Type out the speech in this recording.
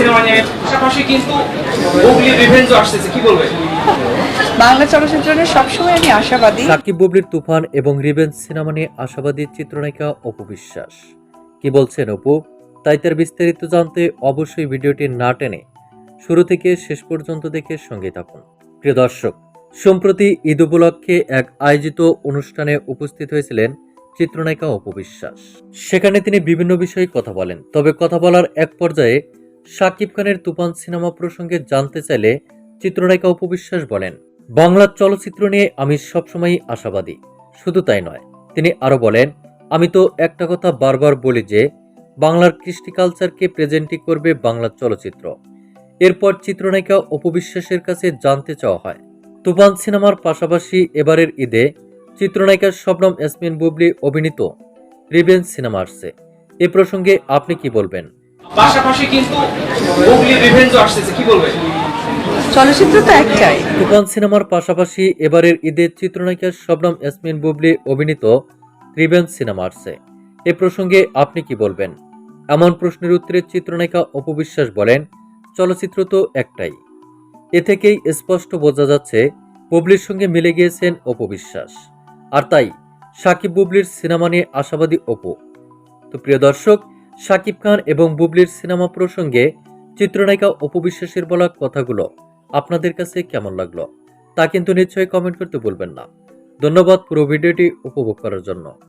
Cinema নিয়ে। পাশাপাশি কিন্তু হুগলি রিভেঞ্জও আসতেছে কি বলবে? বাংলা চলচ্চিত্র সবসময় আমি আশাবাদী। সাকিব বুবলির তুফান এবং রিভেঞ্জ সিনেমা নিয়ে আশাবাদী চিত্রনায়িকা অপু বিশ্বাস। কি বলছেন অপু? তাই তার বিস্তারিত জানতে অবশ্যই ভিডিওটি না টেনে শুরু থেকে শেষ পর্যন্ত দেখে সঙ্গে থাকুন। প্রিয় দর্শক সম্প্রতি ঈদ উপলক্ষে এক আয়োজিত অনুষ্ঠানে উপস্থিত হয়েছিলেন চিত্রনায়িকা অপু বিশ্বাস। সেখানে তিনি বিভিন্ন বিষয়ে কথা বলেন তবে কথা বলার এক পর্যায়ে সাকিব খানের তুফান সিনেমা প্রসঙ্গে জানতে চাইলে চিত্রনায়িকা উপবিশ্বাস বলেন, বাংলা চলচ্চিত্র নিয়ে আমি সবসময়ই আশাবাদী। শুধু তাই নয়, তিনি আরও বলেন, আমি তো একটা কথা বারবার বলি যে, বাংলার কৃষ্টি কালচারকে প্রেজেন্টই করবে বাংলা চলচ্চিত্র। এরপর চিত্রনায়িকা অপবিশ্বাসের কাছে জানতে চাওয়া হয়। তুফান সিনেমার পাশাপাশি এবারের ঈদে চিত্রনায়িকা শবনম ইয়াসমিন বুবলি অভিনীত রিভেঞ্জ সিনেমা আসছে। এ প্রসঙ্গে আপনি কি বলবেন? পাশাপাশি কিন্তু হুগলি রিভেঞ্জও আসতেছে কি বলবে চলচ্চিত্র তো একটাই। তুফান সিনেমার পাশাপাশি এবারের ঈদে চিত্রনায়িকা শবনম ইয়াসমিন বুবলি অভিনীত রিভেঞ্জ সিনেমা আসছে। এ প্রসঙ্গে আপনি কি বলবেন? এমন প্রশ্নের উত্তরে চিত্রনায়িকা অপবিশ্বাস বলেন চলচ্চিত্র তো একটাই। এ থেকেই স্পষ্ট বোঝা যাচ্ছে বুবলির সঙ্গে মিলে গিয়েছেন অপবিশ্বাস আর তাই সাকিব বুবলির সিনেমা নিয়ে আশাবাদী অপু। তো প্রিয় দর্শক সাকিব খান এবং বুবলির সিনেমা প্রসঙ্গে চিত্রনায়িকা অপবিশ্বাসের বলা কথাগুলো আপনাদের কাছে কেমন লাগল, তা কিন্তু নিশ্চয়ই কমেন্ট করতে বলবেন না। ধন্যবাদ পুরো ভিডিওটি উপভোগ করার জন্য।